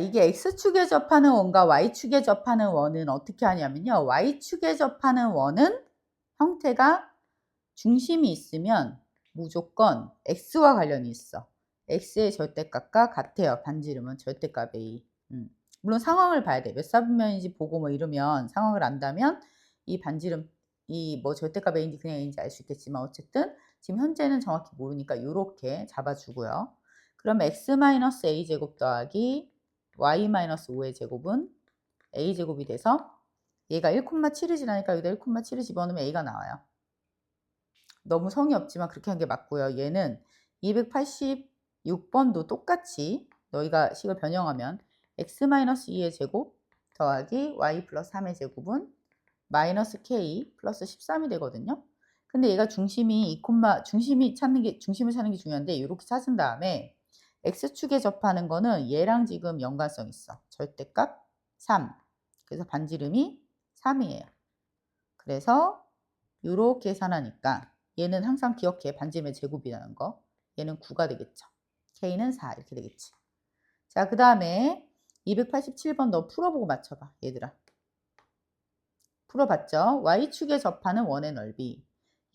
이게 x축에 접하는 원과 y축에 접하는 원은 어떻게 하냐면요. y축에 접하는 원은 형태가 중심이 있으면 무조건 x와 관련이 있어. x의 절대값과 같아요. 반지름은 절대값 a. 음. 물론 상황을 봐야 돼. 몇 사분면인지 보고 뭐 이러면 상황을 안다면 이 반지름 이 뭐 절대값 a인지 그냥 a인지 알 수 있겠지만 어쨌든 지금 현재는 정확히 모르니까 이렇게 잡아주고요. 그럼 x-a 제곱 더하기 y-5의 제곱은 a 제곱이 돼서 얘가 1,7을 지나니까 여기다 1,7을 집어넣으면 a가 나와요. 너무 성의 없지만 그렇게 한 게 맞고요. 얘는 286번도 똑같이 너희가 식을 변형하면 x-2의 제곱 더하기 y 플러스 3의 제곱은 마이너스 k 플러스 13이 되거든요. 근데 얘가 중심이 2, 중심이 찾는 게 중심을 찾는 게 중요한데 이렇게 찾은 다음에 x축에 접하는 거는 얘랑 지금 연관성 있어. 절대값 3. 그래서 반지름이 3이에요. 그래서 이렇게 계산하니까 얘는 항상 기억해. 반지름의 제곱이라는 거. 얘는 9가 되겠죠. k는 4 이렇게 되겠지. 자, 그 다음에 287번 너 풀어보고 맞춰봐. 얘들아. 풀어봤죠? y축에 접하는 원의 넓이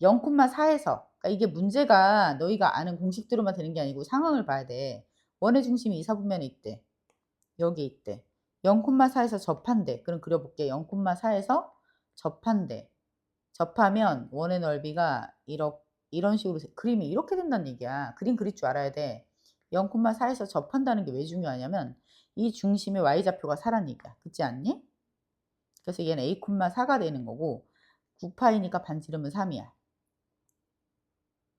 0,4에서 그러니까 이게 문제가 너희가 아는 공식대로만 되는 게 아니고 상황을 봐야 돼. 원의 중심이 이사분면에 있대. 여기 있대. 0,4에서 접한대. 그럼 그려볼게. 0,4에서 접한대. 접하면 원의 넓이가 이렇게 이런 식으로 그림이 이렇게 된다는 얘기야. 그림 그릴 줄 알아야 돼. 0,4에서 접한다는 게 왜 중요하냐면 이 중심의 y좌표가 4란 얘기야. 그렇지 않니? 그래서 얘는 a,4가 되는 거고 9파이니까 반지름은 3이야.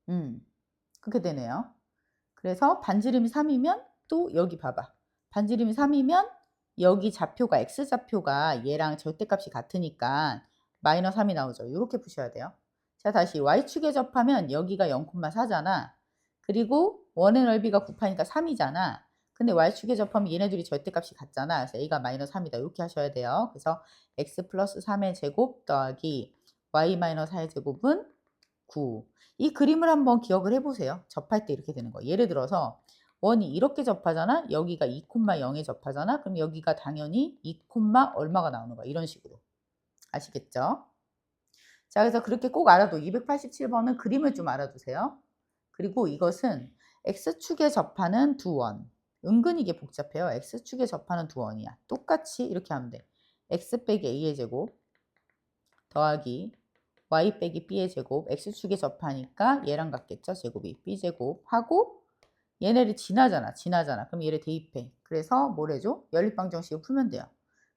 음, 그렇게 되네요. 그래서 반지름이 3이면 또 여기 봐봐. 반지름이 3이면 여기 좌표가 x좌표가 얘랑 절대값이 같으니까 마이너스 3이 나오죠. 이렇게 푸셔야 돼요. 자 다시 y축에 접하면 여기가 0,4잖아. 그리고 원의 넓이가 9파니까 3이잖아. 근데 y축에 접하면 얘네들이 절대값이 같잖아. 그래서 a가 마이너스 3이다. 이렇게 하셔야 돼요. 그래서 x 플러스 3의 제곱 더하기 y 마이너스 4의 제곱은 9. 이 그림을 한번 기억을 해보세요. 접할 때 이렇게 되는 거. 예를 들어서 원이 이렇게 접하잖아. 여기가 2,0에 접하잖아. 그럼 여기가 당연히 2, 얼마가 나오는 거야. 이런 식으로. 아시겠죠? 자, 그래서 그렇게 꼭 알아도 287번은 그림을 좀 알아두세요. 그리고 이것은 X축에 접하는 두 원. 은근히 이게 복잡해요. X축에 접하는 두 원이야. 똑같이 이렇게 하면 돼. X 빼기 A의 제곱 더하기 y 빼기 b의 제곱 x축에 접하니까 얘랑 같겠죠? 제곱이. b제곱 하고 얘네를 지나잖아 지나잖아. 그럼 얘를 대입해. 그래서 뭘 해줘? 연립방정식을 풀면 돼요.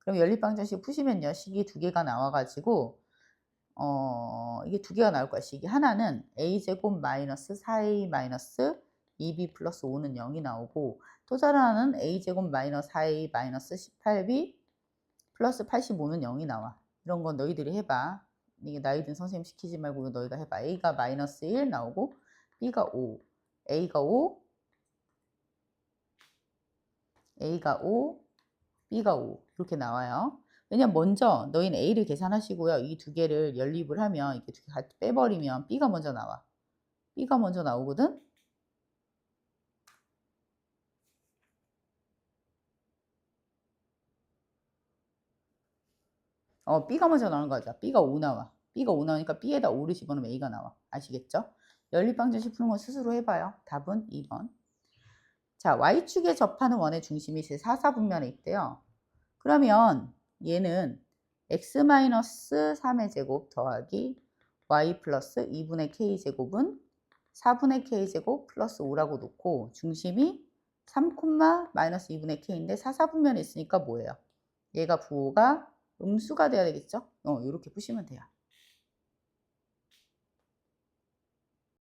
그럼 연립방정식 푸시면요 식이 두 개가 나와가지고 어 이게 두 개가 나올 거야 식이. 하나는 a제곱 마이너스 4a 마이너스 2b 플러스 5는 0이 나오고 또 다른 하나는 a제곱 마이너스 4a 마이너스 18b 플러스 85는 0이 나와. 이런 건 너희들이 해봐 이게 나이 든 선생님 시키지 말고 너희가 해봐. A가 마이너스 1 나오고 B가 5. A가 5. A가 5. B가 5. 이렇게 나와요. 왜냐면 먼저 너희는 A를 계산하시고요. 이 두 개를 연립을 하면 이렇게 두 개 빼버리면 B가 먼저 나와. B가 먼저 나오거든. 어, B가 먼저 나오는 거죠. B가 5 나와. B가 5 나오니까 B에다 5를 집어넣으면 A가 나와. 아시겠죠? 연립방정식 푸는 거 스스로 해봐요. 답은 2번. 자, Y축에 접하는 원의 중심이 제 4사분면에 있대요. 그러면 얘는 x-3의 제곱 더하기 y 플러스 2분의 k제곱은 4분의 k제곱 플러스 5라고 놓고 중심이 3, 마이너스 2분의 k인데 4, 4분면에 있으니까 뭐예요? 얘가 부호가 음수가 돼야 되겠죠? 어, 이렇게 푸시면 돼요.